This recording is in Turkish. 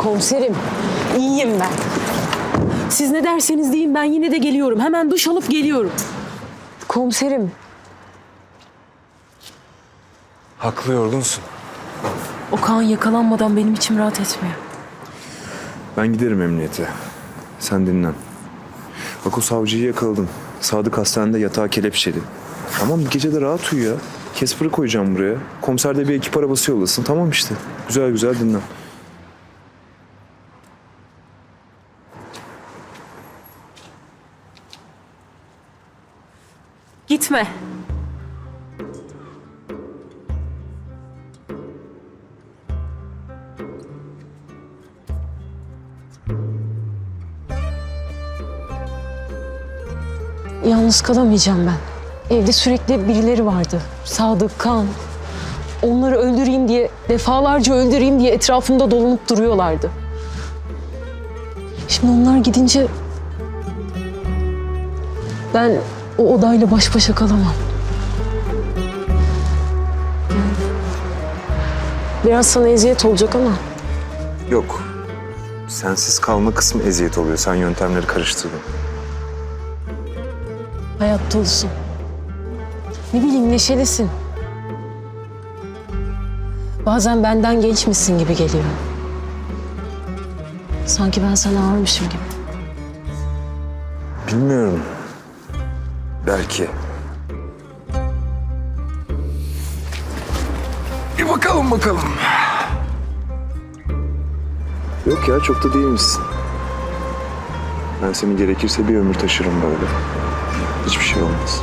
Komiserim, iyiyim ben. Siz ne derseniz deyin ben yine de geliyorum. Hemen duş alıp geliyorum. Komiserim, Haklı yorgunsun. Okan yakalanmadan benim içim rahat etmiyor. Ben giderim emniyete. Sen dinlen. Bak o savcıyı yakaladım. Sadık hastanede yatağa kelepçeli. Tamam bir gece de rahat uyu ya. Casper'ı koyacağım buraya. Komiser de bir ekip arabası yollasın. Tamam işte. Güzel güzel dinlen. Gitme. Yalnız kalamayacağım ben. Evde sürekli birileri vardı. Sadık, Kan. Onları öldüreyim diye, defalarca öldüreyim diye etrafımda dolanıp duruyorlardı. Şimdi onlar gidince ben o odayla baş başa kalamam. Biraz sana eziyet olacak ama Yok. Sensiz kalma kısmı eziyet oluyor. Sen yöntemleri karıştırdın. hayat dolusun. Ne bileyim neşelisin. Bazen benden gençmişsin gibi geliyor. Sanki ben sana ağırmışım gibi. Bilmiyorum. Belki. Bir bakalım bakalım. Yok ya çok da değilmişsin. Ben seni gerekirse bir ömür taşırım böyle. Hiçbir şey olmaz.